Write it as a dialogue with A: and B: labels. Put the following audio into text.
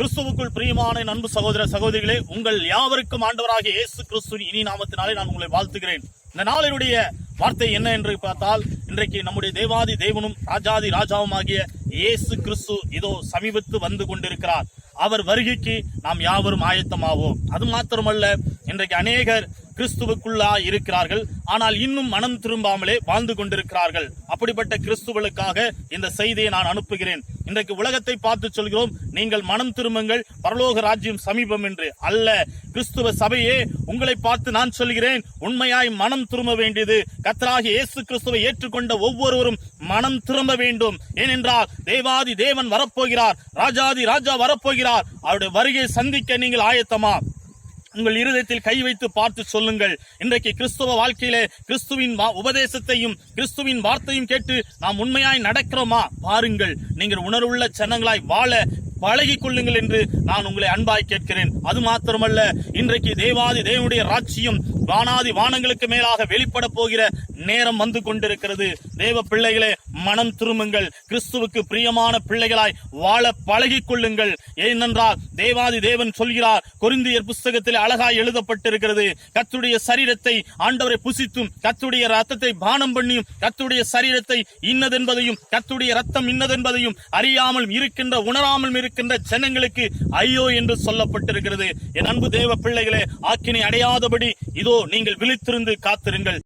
A: கிறிஸ்துவுக்குள் பிரியமான நண்பு சகோதர சகோதரிகளே உங்கள் யாவருக்கும் ஆண்டவராக இயேசு கிறிஸ்துவின் இனி நாமத்தினாலே நான் உங்களை வாழ்த்துகிறேன். இந்த நாளினுடைய வார்த்தை என்ன என்று பார்த்தால் இன்றைக்கு நம்முடைய தேவாதி தேவனும் ராஜாதி ராஜாவும் ஆகிய இயேசு கிறிஸ்து இதோ சமீபத்து வந்து கொண்டிருக்கிறார். அவர் வருகைக்கு நாம் யாவரும் ஆயத்தமாவோம். அது மாத்திரமல்ல இன்றைக்கு அநேகர் கிறிஸ்துவுக்குள்ளா இருக்கிறார்கள் ஆனால் இன்னும் மனம் திரும்பாமலே வாழ்ந்து கொண்டிருக்கிறார்கள். அப்படிப்பட்ட கிறிஸ்துவளுக்காக இந்த செய்தியை நான் அனுப்புகிறேன். இன்றைக்கு உலகத்தை பார்த்து சொல்கிறோம். நீங்கள் மனம் திரும்புங்கள். பரலோக ராஜ்யம் சமீபம் என்று. அல்ல கிறிஸ்துவ சபையே உங்களை பார்த்து நான் சொல்கிறேன். உண்மையாய் மனம் திரும்ப வேண்டியது கத்தராகி இயேசு கிறிஸ்துவை ஏற்றுக்கொண்ட ஒவ்வொருவரும் மனம் திரும்ப வேண்டும். ஏனென்றால் தேவாதி தேவன் வரப்போகிறார். ராஜாதி ராஜா வரப்போகிறார். அவருடைய வருகையை சந்திக்க நீங்கள் ஆயத்தமா? உங்கள் இருதயத்தில் கை வைத்து பார்த்து சொல்லுங்கள். இன்றைக்கு கிறிஸ்துவ வாழ்க்கையிலே கிறிஸ்துவின் வா- உபதேசத்தையும் கிறிஸ்துவின் வார்த்தையும் கேட்டு நாம் உண்மையாய் நடக்கிறோமா? பாருங்கள். நீங்கள் உணர்வுள்ள ஜனங்களாய் வாழ பழகி கொள்ளுங்கள் என்று நான் உங்களை அன்பாய் கேட்கிறேன். அது மாத்திரமல்ல இன்றைக்கு தேவாதி தேவனுடைய ராட்சியம் வானாதி வானங்களுக்கு மேலாக வெளிப்பட போகிற நேரம் வந்து கொண்டிருக்கிறது. தேவ பிள்ளைகளே மனம் திரும்புங்கள். கிறிஸ்துவுக்கு பிரியமான பிள்ளைகளாய் வாழ பழகிக் கொள்ளுங்கள் ஏனென்றால் தேவாதி தேவன் சொல்கிறார் கொரிந்தியர் புஸ்தகத்தில் அழகாய் எழுதப்பட்டிருக்கிறது கத்துடைய சரீரத்தை ஆண்டவரை புசித்தும் கத்துடைய ரத்தத்தை பானம் பண்ணியும் கத்துடைய சரீரத்தை இன்னதென்பதையும் கத்துடைய ரத்தம் இன்னதென்பதையும் அறியாமல் இருக்கின்ற உணராமல் இருக்கின்ற ஜனங்களுக்கு ஐயோ என்று சொல்லப்பட்டிருக்கிறது. என் அன்பு தேவ பிள்ளைகளே ஆக்கினை அடையாதபடி இதோ நீங்கள் விழித்திருந்து காத்திருங்கள்.